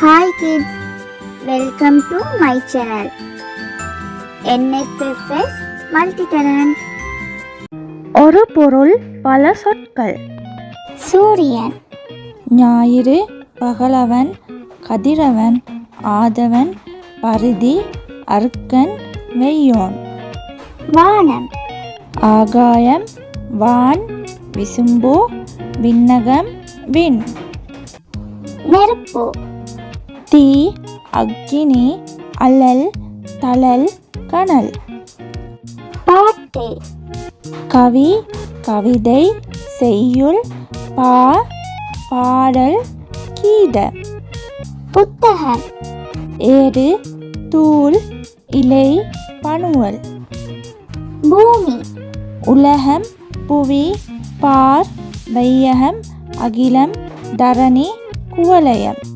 Hi kids welcome to my channel NSFS multi talent ஒரு பொருள் பல சொற்கள். சூரியன். ஞாயிறு பகலவன் கதிரவன் ஆதவன் பரிதி அருக்கன் மெய்யோன். வானம். ஆகாயம் வான் விசும்பு விண்ணகம் விண். நெருப்பு. தீ அக்கினி அலல் தழல் கனல். பாட்டு. கவி கவிதை செய்யுள் பா பாடல் கீத. புத்தகம். ஏறு தூள் இலை பணுவல் பூமி. உலகம் புவி பார் வையகம் அகிலம் தரணி குவலயம்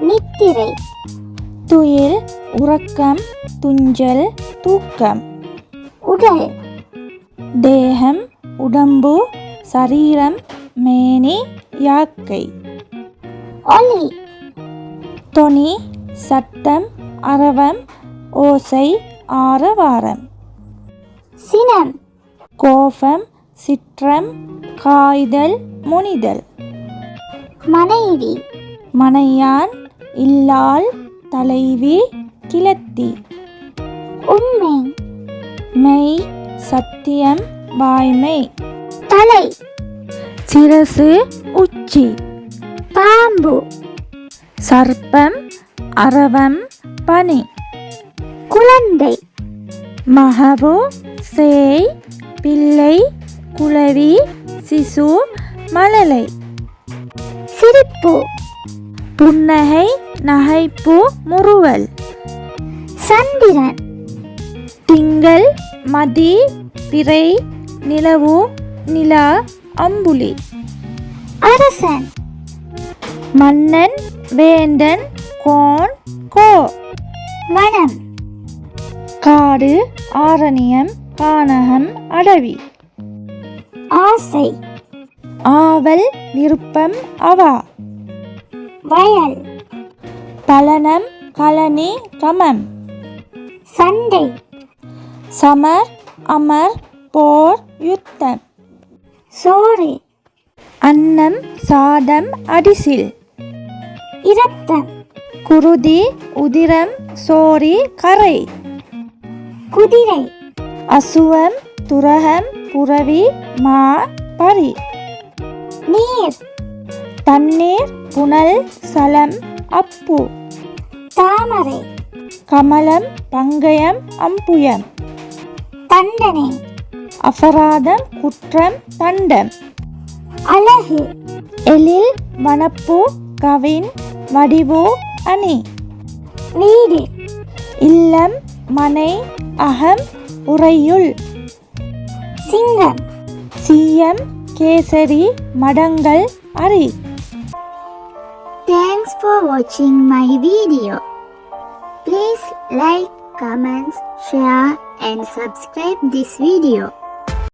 நித்திரை. துயில் உறக்கம் துஞ்சல் தூக்கம். உடல். தேகம் உடம்பு சரீரம் மேனி யாக்கை. ஒலி தொனி சத்தம் அரவம் ஓசை ஆரவாரம். சினம். கோபம் சிற்றம் காய்தல் முனிதல். மனைவி. மனையான் இல்லாள் தலைவி கிளத்தி உண்மை மெய் சத்தியம் வாய்மை. தலை சிரசு உச்சி. பாம்பு சர்ப்பம் அரவம் பனி. குழந்தை மகவு சேய் பிள்ளை குளவி சிசு மழலை சிரிப்பு. புன்னகை நகைப்பு முறுவல். சந்திரன். திங்கள் மதி பிறை நிலவு நிலா அம்புலி. அரசன். மன்னன் வேந்தன் கோன் கோ. வனம். காடு ஆரணியம் கானகம் அடவி. ஆசை. ஆவல் விருப்பம் அவா. வயல். பலனம் கலனி கமம். சண்டை. சமர் அமர் போர் யுத்தம். சோறு. அன்னம் சாதம் அடிசில். இரத்தம். குருதி உதிரம் சோரி கரை. குதிரை. அசுவம் துரகம் புரவி மா பரி. நீர். தண்ணீர் புனல் சலம் அப்பு. தாமரை. கமலம் பங்கயம் அம்புயம். தண்டனை. அபராதம் குற்றம் தண்டம். அழகு. எழில் வனப்பு கவின் வடிவு அணி. வீடு இல்லம் மனை அகம் உறையுள். சிங்கம். சீயம் கேசரி மடங்கள் அரி. For watching my video. Please like, comment, share and subscribe this video.